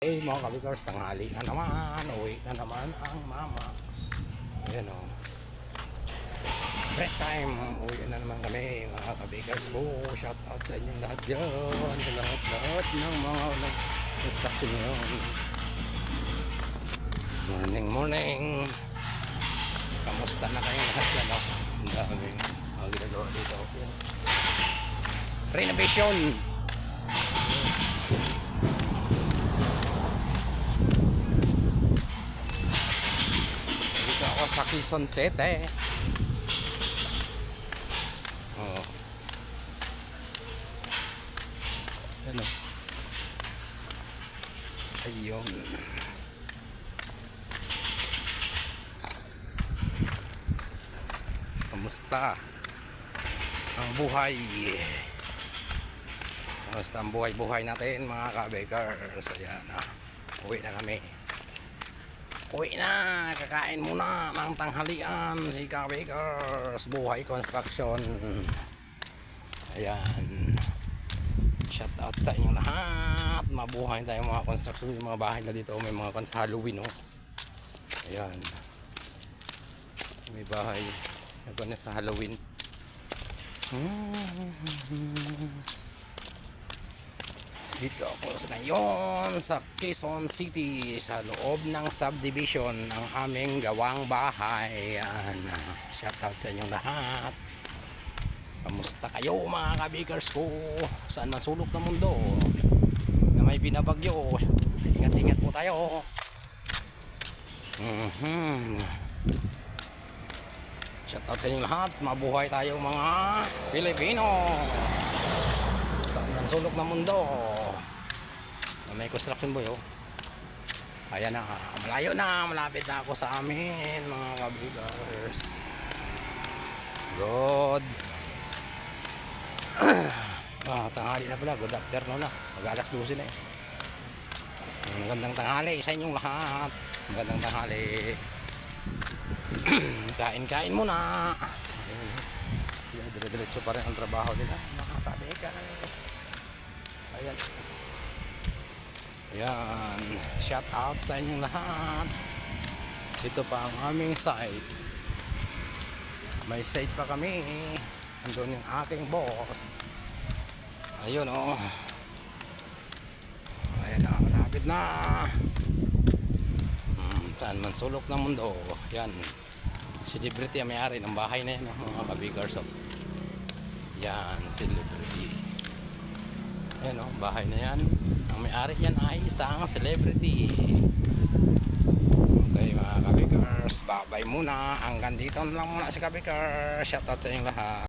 Eh mga kabikers, tanghali na naman, uwi na naman ang mama. Ayan o. Break time, uwi na naman kami mga kabikers po. Shout out sa inyong lahat dyan, sa lahat-lahat ng mga nag-construction yun. Morning, morning. Kamusta na kayo lahat yan o? Ang dami mga ginagawa dito. Renovation! Dito ako sa Quezon City. Oh. Ano? Ayun. Kamusta? Ang buhay. Kamusta ang buhay-buhay natin mga kabakers? Ayan ah. Uwi na kami. Uwi na, kakain muna ng tanghalian si Kabakers, buhay construction. Ayan. Shout out sa inyo lahat. Mabuhay tayo mga construction, yung mga bahay na dito, may mga sa Halloween, oh. Ayan. May bahay. Ito na sa Halloween. Dito ako sa ngayon sa Quezon City sa loob ng subdivision ng aming gawang bahay. Yan. Shout out sa inyong lahat. Kamusta kayo mga kabikers ko? Saan man sulok ng mundo? Na may binabagyo. Ingat-ingat po tayo. Mhm. Shout out sa inyong lahat. Mabuhay tayo mga Pilipino. Saan man sulok ng mundo. May construction boy oh. Ayan na, malayo na, malapit na ako sa amin mga kabigars. Good. ah, tanghali na pala, good afternoon na. Mag alas 12 na eh. Magandang tanghali sa inyong lahat. Magandang tanghali. Kain-kain muna. Ayun, dire-diretso pa rin ang trabaho nila. Makatabi ka na Ayan. Ayan. Shout out sa inyong lahat. Ito pa ang aming site. May site pa kami. Andun yung aking boss. Ayun oh. Ayan na. Malapit na. Hmm, saan man sulok ng mundo. Yan. Celebrity ang may-ari ng bahay na yan. oh, Mga kabigars. Oh. Yan. Celebrity. Ayan o, bahay na yan. Ang may-ari yan ay isang celebrity. Okay mga kabikers, babay muna. Hanggang dito na lang muna si kabikers. Shoutout sa inyong lahat.